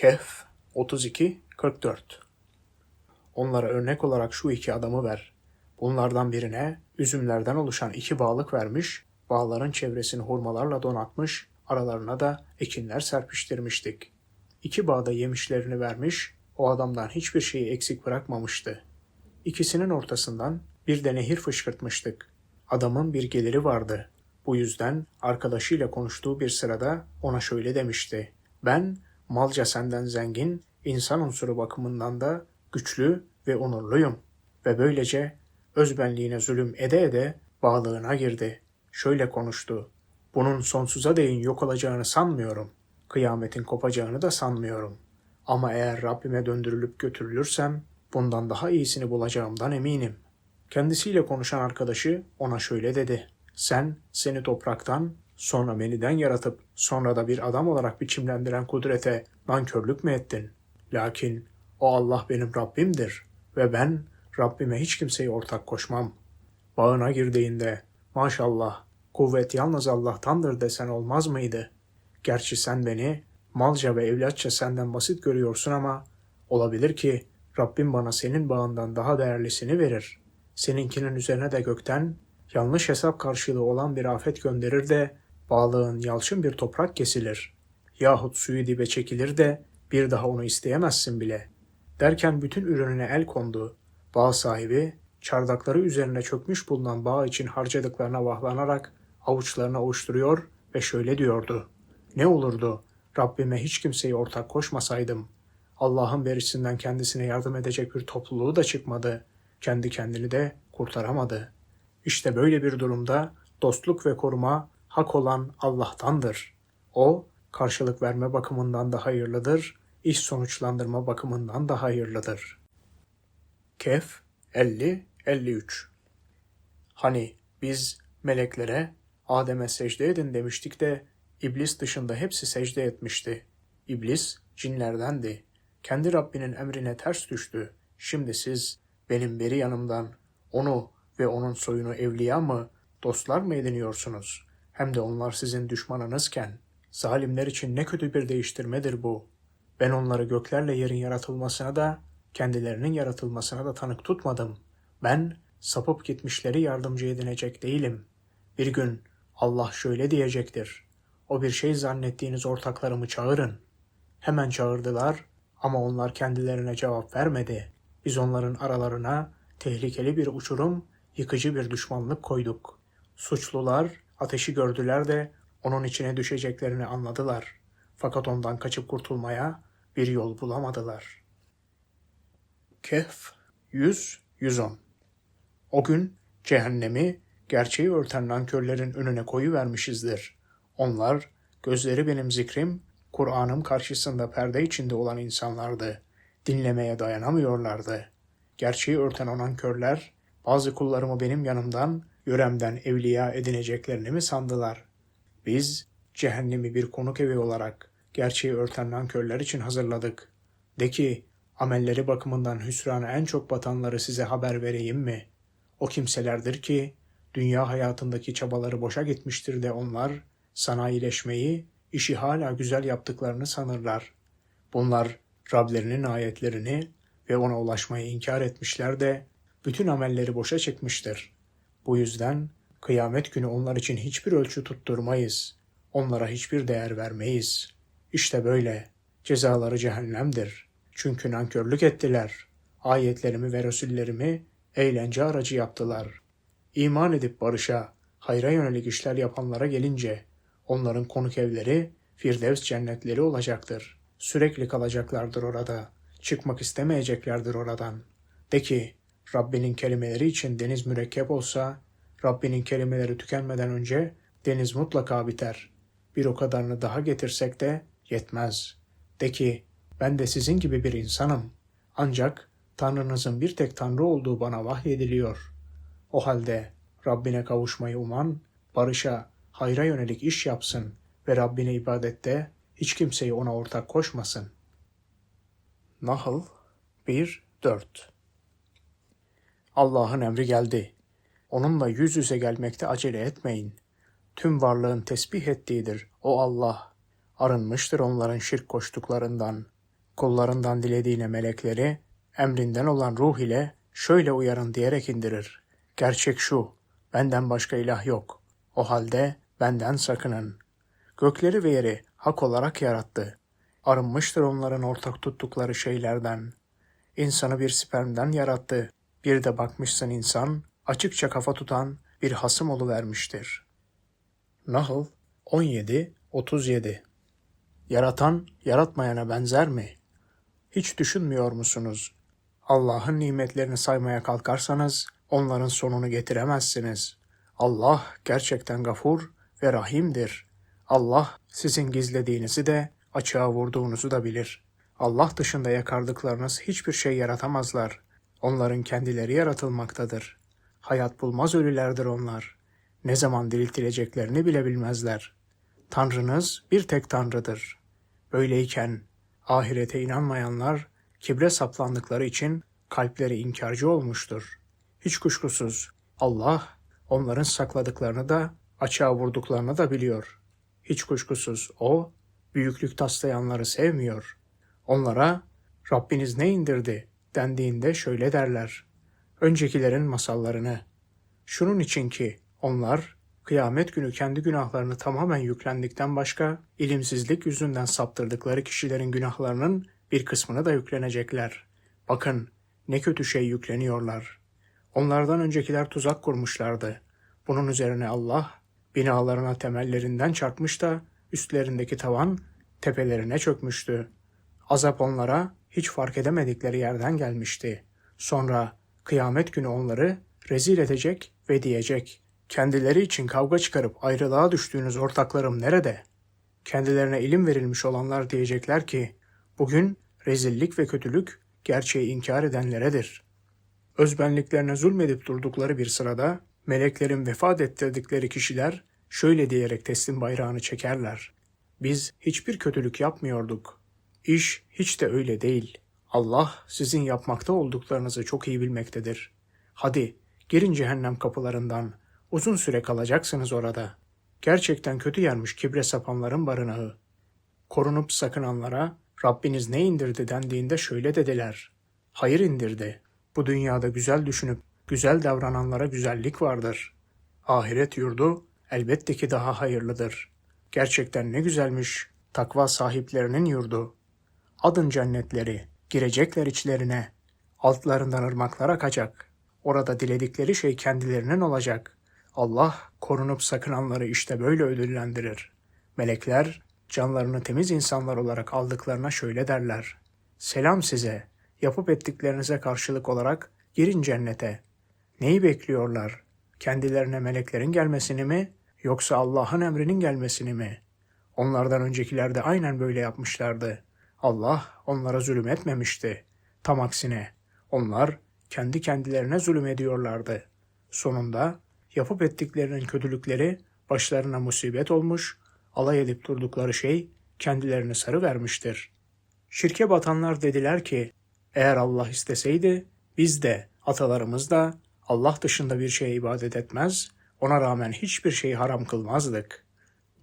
Kehf 32-44 Onlara örnek olarak şu iki adamı ver. Bunlardan birine üzümlerden oluşan iki bağlık vermiş, bağların çevresini hurmalarla donatmış, aralarına da ekinler serpiştirmiştik. İki bağda yemişlerini vermiş, o adamdan hiçbir şeyi eksik bırakmamıştı. İkisinin ortasından bir de nehir fışkırtmıştık. Adamın bir geliri vardı. Bu yüzden arkadaşıyla konuştuğu bir sırada ona şöyle demişti. Ben malca senden zengin, insan unsuru bakımından da güçlü ve onurluyum. Ve böylece özbenliğine zulüm ede ede bağlığına girdi. Şöyle konuştu. Bunun sonsuza değin yok olacağını sanmıyorum. Kıyametin kopacağını da sanmıyorum. Ama eğer Rabbime döndürülüp götürülürsem bundan daha iyisini bulacağımdan eminim. Kendisiyle konuşan arkadaşı ona şöyle dedi. Sen seni topraktan, sonra meniden yaratıp sonra da bir adam olarak biçimlendiren kudrete nankörlük mü ettin? Lakin o Allah benim Rabbimdir ve ben Rabbime hiç kimseyi ortak koşmam. Bağına girdiğinde maşallah kuvvet yalnız Allah'tandır desen olmaz mıydı? Gerçi sen beni malca ve evlatça senden basit görüyorsun ama olabilir ki Rabbim bana senin bağından daha değerlisini verir. Seninkinin üzerine de gökten yanlış hesap karşılığı olan bir afet gönderir de bağlığın yalçın bir toprak kesilir. Yahut suyu dibe çekilir de bir daha onu isteyemezsin bile. Derken bütün ürününe el kondu. Bağ sahibi çardakları üzerine çökmüş bulunan bağ için harcadıklarına vahlanarak avuçlarını ovuşturuyor ve şöyle diyordu. Ne olurdu Rabbime hiç kimseyi ortak koşmasaydım. Allah'ın verisinden kendisine yardım edecek bir topluluğu da çıkmadı. Kendi kendini de kurtaramadı. İşte böyle bir durumda dostluk ve koruma hak olan Allah'tandır. O karşılık verme bakımından da hayırlıdır, iş sonuçlandırma bakımından da hayırlıdır. Kehf 50-53 Hani biz meleklere Adem'e secde edin demiştik de İblis dışında hepsi secde etmişti. İblis cinlerdendi. Kendi Rabbinin emrine ters düştü. Şimdi siz benim beri yanımdan onu ve onun soyunu evliya mı, dostlar mı ediniyorsunuz? Hem de onlar sizin düşmanınızken. Zalimler için ne kötü bir değiştirmedir bu. Ben onları göklerle yerin yaratılmasına da, kendilerinin yaratılmasına da tanık tutmadım. Ben sapıp gitmişleri yardımcı edinecek değilim. Bir gün Allah şöyle diyecektir. O bir şey zannettiğiniz ortaklarımı çağırın. Hemen çağırdılar ama onlar kendilerine cevap vermedi. Biz onların aralarına tehlikeli bir uçurum, yıkıcı bir düşmanlık koyduk. Suçlular ateşi gördüler de onun içine düşeceklerini anladılar. Fakat ondan kaçıp kurtulmaya bir yol bulamadılar. Kehf 100-110 O gün cehennemi gerçeği örten nankörlerin önüne koyu vermişizdir. Onlar gözleri benim zikrim, Kur'an'ım karşısında perde içinde olan insanlardı. Dinlemeye dayanamıyorlardı. Gerçeği örten o nankörler bazı kullarımı benim yanımdan, yöremden evliya edineceklerini mi sandılar? Biz cehennemi bir konuk evi olarak gerçeği örten nankörler için hazırladık. De ki amelleri bakımından hüsrana en çok batanları size haber vereyim mi? O kimselerdir ki dünya hayatındaki çabaları boşa gitmiştir de onlar sanayileşmeyi, işi hala güzel yaptıklarını sanırlar. Bunlar Rablerinin ayetlerini ve ona ulaşmayı inkar etmişler de bütün amelleri boşa çıkmıştır. Bu yüzden kıyamet günü onlar için hiçbir ölçü tutturmayız. Onlara hiçbir değer vermeyiz. İşte böyle. Cezaları cehennemdir. Çünkü nankörlük ettiler. Ayetlerimi ve Resullerimi eğlence aracı yaptılar. İman edip barışa, hayra yönelik işler yapanlara gelince onların konuk evleri Firdevs cennetleri olacaktır. Sürekli kalacaklardır orada. Çıkmak istemeyeceklerdir oradan. De ki Rabbinin kelimeleri için deniz mürekkep olsa Rabbinin kelimeleri tükenmeden önce deniz mutlaka biter. Bir o kadarını daha getirsek de yetmez. De ki ben de sizin gibi bir insanım. Ancak Tanrınızın bir tek Tanrı olduğu bana vahyediliyor. O halde Rabbine kavuşmayı uman, barışa, hayra yönelik iş yapsın ve Rabbine ibadette hiç kimseyi ona ortak koşmasın. Nahl 1-4 Allah'ın emri geldi. Onunla yüz yüze gelmekte acele etmeyin. Tüm varlığın tesbih ettiğidir o Allah. Arınmıştır onların şirk koştuklarından. Kullarından dilediğine melekleri, emrinden olan ruh ile şöyle uyarın diyerek indirir. Gerçek şu, benden başka ilah yok. O halde benden sakının. Gökleri ve yeri hak olarak yarattı. Arınmıştır onların ortak tuttukları şeylerden. İnsanı bir spermden yarattı. Bir de bakmışsın insan, açıkça kafa tutan bir hasım vermiştir. Nahl 17-37 Yaratan, yaratmayana benzer mi? Hiç düşünmüyor musunuz? Allah'ın nimetlerini saymaya kalkarsanız onların sonunu getiremezsiniz. Allah gerçekten gafur ve rahimdir. Allah sizin gizlediğinizi de açığa vurduğunuzu da bilir. Allah dışında yakardıklarınız hiçbir şey yaratamazlar. Onların kendileri yaratılmaktadır. Hayat bulmaz ölülerdir onlar. Ne zaman diriltileceklerini bile bilmezler. Tanrınız bir tek Tanrıdır. Böyleyken ahirete inanmayanlar kibre saplandıkları için kalpleri inkarcı olmuştur. Hiç kuşkusuz Allah onların sakladıklarını da açığa vurduklarını da biliyor. Hiç kuşkusuz O büyüklük taslayanları sevmiyor. Onlara Rabbiniz ne indirdi dendiğinde şöyle derler. Öncekilerin masallarını. Şunun için ki onlar kıyamet günü kendi günahlarını tamamen yüklendikten başka ilimsizlik yüzünden saptırdıkları kişilerin günahlarının bir kısmını da yüklenecekler. Bakın ne kötü şey yükleniyorlar. Onlardan öncekiler tuzak kurmuşlardı. Bunun üzerine Allah binalarına temellerinden çarpmış da üstlerindeki tavan tepelerine çökmüştü. Azap onlara hiç fark edemedikleri yerden gelmişti. Sonra kıyamet günü onları rezil edecek ve diyecek. Kendileri için kavga çıkarıp ayrılığa düştüğünüz ortaklarım nerede? Kendilerine ilim verilmiş olanlar diyecekler ki, bugün rezillik ve kötülük gerçeği inkar edenleredir. Özbenliklerine zulmedip durdukları bir sırada, meleklerin vefat ettirdikleri kişiler şöyle diyerek teslim bayrağını çekerler. Biz hiçbir kötülük yapmıyorduk. İş hiç de öyle değil. Allah sizin yapmakta olduklarınızı çok iyi bilmektedir. Hadi girin cehennem kapılarından. Uzun süre kalacaksınız orada. Gerçekten kötü yermiş kibre sapanların barınağı. Korunup sakınanlara Rabbiniz ne indirdi dendiğinde şöyle dediler. Hayır indirdi. Bu dünyada güzel düşünüp güzel davrananlara güzellik vardır. Ahiret yurdu elbette ki daha hayırlıdır. Gerçekten ne güzelmiş takva sahiplerinin yurdu. Adın cennetleri, girecekler içlerine. Altlarından ırmaklar akacak. Orada diledikleri şey kendilerinin olacak. Allah korunup sakınanları işte böyle ödüllendirir. Melekler canlarını temiz insanlar olarak aldıklarına şöyle derler. Selam size. Yapıp ettiklerinize karşılık olarak girin cennete. Neyi bekliyorlar? Kendilerine meleklerin gelmesini mi yoksa Allah'ın emrinin gelmesini mi? Onlardan öncekiler de aynen böyle yapmışlardı. Allah onlara zulüm etmemişti. Tam aksine onlar kendi kendilerine zulüm ediyorlardı. Sonunda yapıp ettiklerinin kötülükleri başlarına musibet olmuş, alay edip durdukları şey kendilerini sarı vermiştir. Şirke batanlar dediler ki, eğer Allah isteseydi biz de atalarımız da Allah dışında bir şeye ibadet etmez, ona rağmen hiçbir şeyi haram kılmazdık.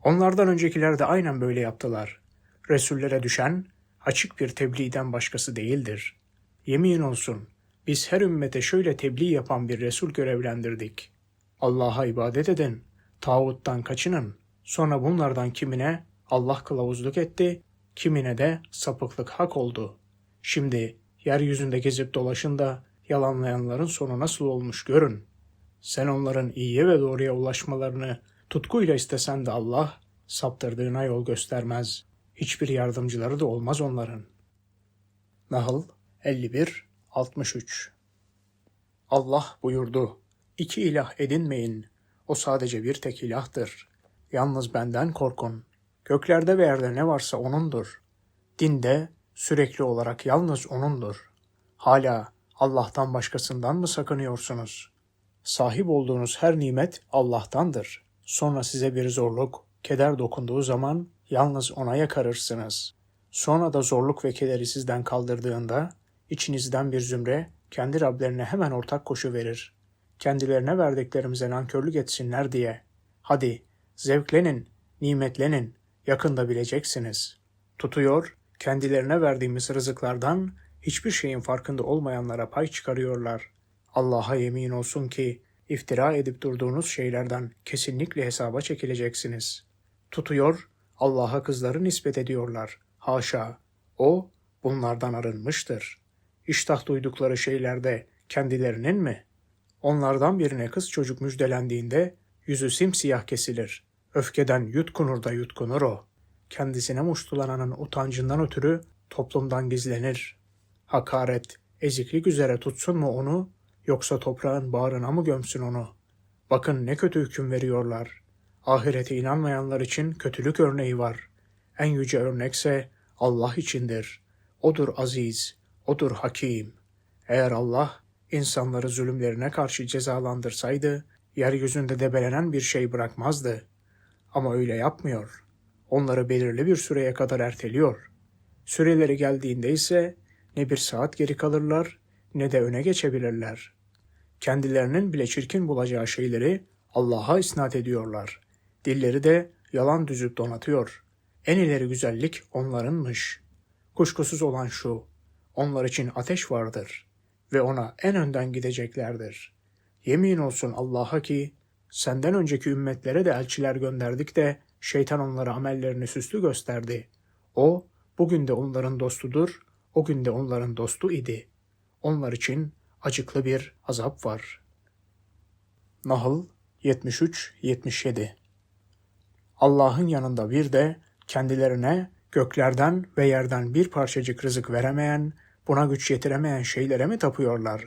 Onlardan öncekiler de aynen böyle yaptılar. Resullere düşen açık bir tebliğden başkası değildir. Yemin olsun biz her ümmete şöyle tebliğ yapan bir Resul görevlendirdik. Allah'a ibadet edin, tağuttan kaçının. Sonra bunlardan kimine Allah kılavuzluk etti, kimine de sapıklık hak oldu. Şimdi yeryüzünde gezip dolaşın da yalanlayanların sonu nasıl olmuş görün. Sen onların iyiye ve doğruya ulaşmalarını tutkuyla istesen de Allah saptırdığına yol göstermez. Hiçbir yardımcıları da olmaz onların. Nahl 51 63 Allah buyurdu. İki ilah edinmeyin. O sadece bir tek ilahtır. Yalnız benden korkun. Göklerde ve yerde ne varsa O'nundur. Dinde sürekli olarak yalnız O'nundur. Hala Allah'tan başkasından mı sakınıyorsunuz? Sahip olduğunuz her nimet Allah'tandır. Sonra size bir zorluk, keder dokunduğu zaman yalnız O'na yakarırsınız. Sonra da zorluk ve kederi sizden kaldırdığında içinizden bir zümre kendi Rablerine hemen ortak koşu verir. Kendilerine verdiklerimize nankörlük etsinler diye. Hadi zevklenin, nimetlenin, yakında bileceksiniz. Tutuyor, kendilerine verdiğimiz rızıklardan hiçbir şeyin farkında olmayanlara pay çıkarıyorlar. Allah'a yemin olsun ki iftira edip durduğunuz şeylerden kesinlikle hesaba çekileceksiniz. Tutuyor, Allah'a kızları nispet ediyorlar. Haşa, o bunlardan arınmıştır. İştah duydukları şeylerde kendilerinin mi? Onlardan birine kız çocuk müjdelendiğinde yüzü simsiyah kesilir. Öfkeden yutkunur da yutkunur o. Kendisine muştulananın utancından ötürü toplumdan gizlenir. Hakaret, eziklik üzere tutsun mu onu, yoksa toprağın bağrına mı gömsün onu? Bakın ne kötü hüküm veriyorlar. Ahirete inanmayanlar için kötülük örneği var. En yüce örnekse Allah içindir. Odur aziz, odur hakim. Eğer Allah insanları zulümlerine karşı cezalandırsaydı, yeryüzünde debelenen bir şey bırakmazdı. Ama öyle yapmıyor. Onları belirli bir süreye kadar erteliyor. Süreleri geldiğinde ise ne bir saat geri kalırlar ne de öne geçebilirler. Kendilerinin bile çirkin bulacağı şeyleri Allah'a isnat ediyorlar. Dilleri de yalan düzüp donatıyor. En ileri güzellik onlarınmış. Kuşkusuz olan şu, onlar için ateş vardır ve ona en önden gideceklerdir. Yemin olsun Allah'a ki senden önceki ümmetlere de elçiler gönderdik de şeytan onlara amellerini süslü gösterdi. O bugün de onların dostudur, o gün de onların dostu idi. Onlar için acıklı bir azap var. Nahl 73-77 Allah'ın yanında bir de kendilerine göklerden ve yerden bir parçacık rızık veremeyen, buna güç yetiremeyen şeylere mi tapıyorlar?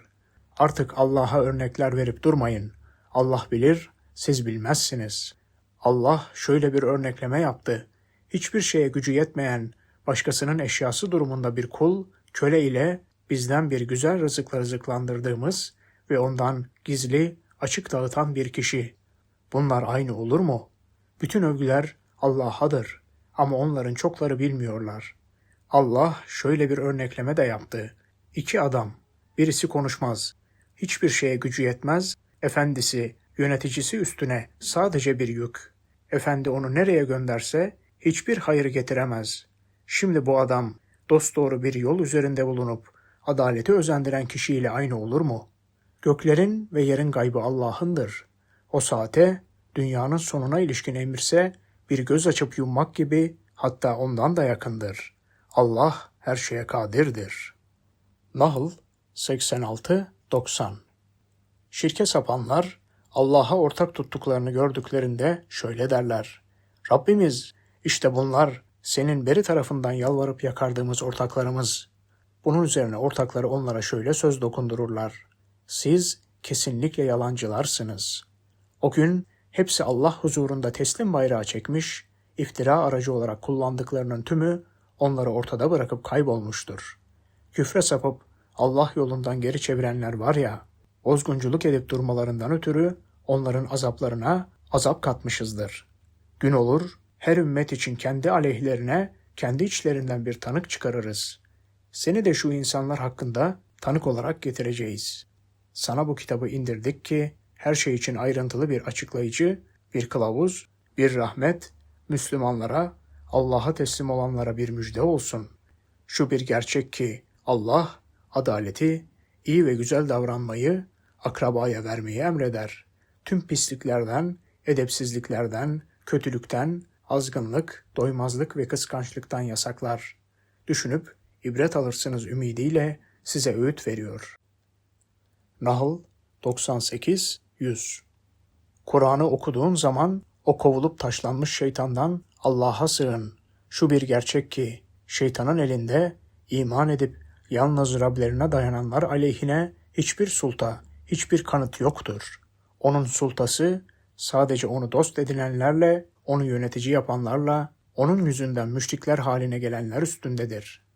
Artık Allah'a örnekler verip durmayın. Allah bilir, siz bilmezsiniz. Allah şöyle bir örnekleme yaptı. Hiçbir şeye gücü yetmeyen, başkasının eşyası durumunda bir kul, köle ile bizden bir güzel rızıkla rızıklandırdığımız ve ondan gizli, açık dağıtan bir kişi. Bunlar aynı olur mu? Bütün övgüler Allah'adır ama onların çokları bilmiyorlar. Allah şöyle bir örnekleme de yaptı. İki adam, birisi konuşmaz, hiçbir şeye gücü yetmez, efendisi, yöneticisi üstüne sadece bir yük. Efendi onu nereye gönderse hiçbir hayır getiremez. Şimdi bu adam dosdoğru bir yol üzerinde bulunup adaleti özendiren kişiyle aynı olur mu? Göklerin ve yerin gaybı Allah'ındır. O saate dünyanın sonuna ilişkin emirse bir göz açıp yummak gibi hatta ondan da yakındır. Allah her şeye kadirdir. Nahl 86-90 Şirke sapanlar Allah'a ortak tuttuklarını gördüklerinde şöyle derler. Rabbimiz işte bunlar senin beri tarafından yalvarıp yakardığımız ortaklarımız. Bunun üzerine ortakları onlara şöyle söz dokundururlar. Siz kesinlikle yalancılarsınız. O gün hepsi Allah huzurunda teslim bayrağı çekmiş, iftira aracı olarak kullandıklarının tümü onları ortada bırakıp kaybolmuştur. Küfre sapıp Allah yolundan geri çevirenler var ya, bozgunculuk edip durmalarından ötürü onların azaplarına azap katmışızdır. Gün olur, her ümmet için kendi aleyhlerine, kendi içlerinden bir tanık çıkarırız. Seni de şu insanlar hakkında tanık olarak getireceğiz. Sana bu kitabı indirdik ki, her şey için ayrıntılı bir açıklayıcı, bir kılavuz, bir rahmet, Müslümanlara, Allah'a teslim olanlara bir müjde olsun. Şu bir gerçek ki Allah adaleti, iyi ve güzel davranmayı akrabaya vermeyi emreder. Tüm pisliklerden, edepsizliklerden, kötülükten, azgınlık, doymazlık ve kıskançlıktan yasaklar. Düşünüp ibret alırsınız ümidiyle size öğüt veriyor. Nahl 98 100 Kur'an'ı okuduğun zaman o kovulup taşlanmış şeytandan Allah'a sığın. Şu bir gerçek ki şeytanın elinde iman edip yalnız Rablerine dayananlar aleyhine hiçbir sulta, hiçbir kanıt yoktur. Onun sultası sadece onu dost edinenlerle, onu yönetici yapanlarla, onun yüzünden müşrikler haline gelenler üstündedir.''